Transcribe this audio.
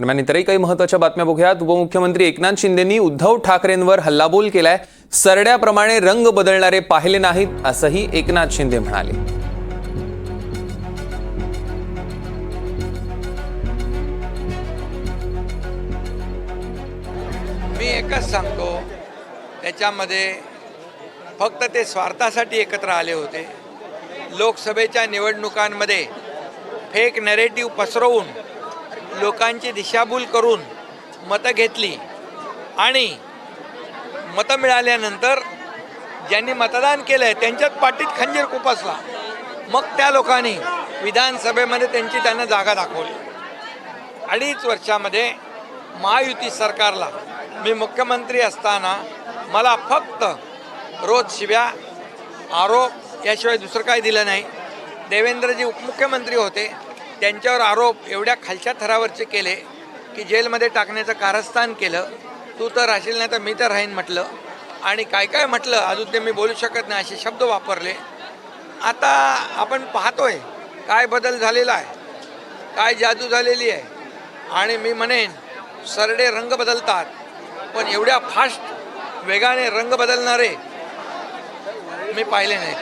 दरम्यान इतरही काही महत्त्वाच्या बातम्या बघूयात. उपमुख्यमंत्री एकनाथ शिंदेंनी उद्धव ठाकरेंवर हल्लाबोल केलाय. सरड्याप्रमाणे रंग बदलणारे पाहिले नाहीत असंही एकनाथ शिंदे म्हणाले. मी एकच सांगतो त्याच्यामध्ये फक्त ते स्वार्थासाठी एकत्र आले होते. लोकसभेच्या निवडणुकांमध्ये फेक नरेटिव्ह पसरवून लोकांची दिशाभूल करून मतं घेतली आणि मतं मिळाल्यानंतर ज्यांनी मतदान केलं आहे त्यांच्याच पाठीत खंजीर खुपसला मग त्या लोकांनी विधानसभेमध्ये त्यांची त्यांना जागा दाखवली. अडीच वर्षामध्ये महायुती सरकारला मी मुख्यमंत्री असताना मला फक्त रोज शिव्या आरोप याशिवाय दुसरं काही दिलं नाही. देवेंद्रजी उपमुख्यमंत्री होते. त्यांच्यावर आरोप एवढ्या खालच्या थरावरचे केले की जेलमध्ये टाकण्याचं कारस्थान केलं. तू तर राहशील नाही तर मी तर राहीन म्हटलं. आणि काय काय म्हटलं अजून ते मी बोलू शकत नाही असे शब्द वापरले. आता आपण पाहतोय काय बदल झालेला आहे. काय जादू झालेली आहे. आणि मी म्हणेन सरडे रंग बदलतात. पण एवढ्या फास्ट वेगाने रंग बदलणारे मी पाहिले नाही.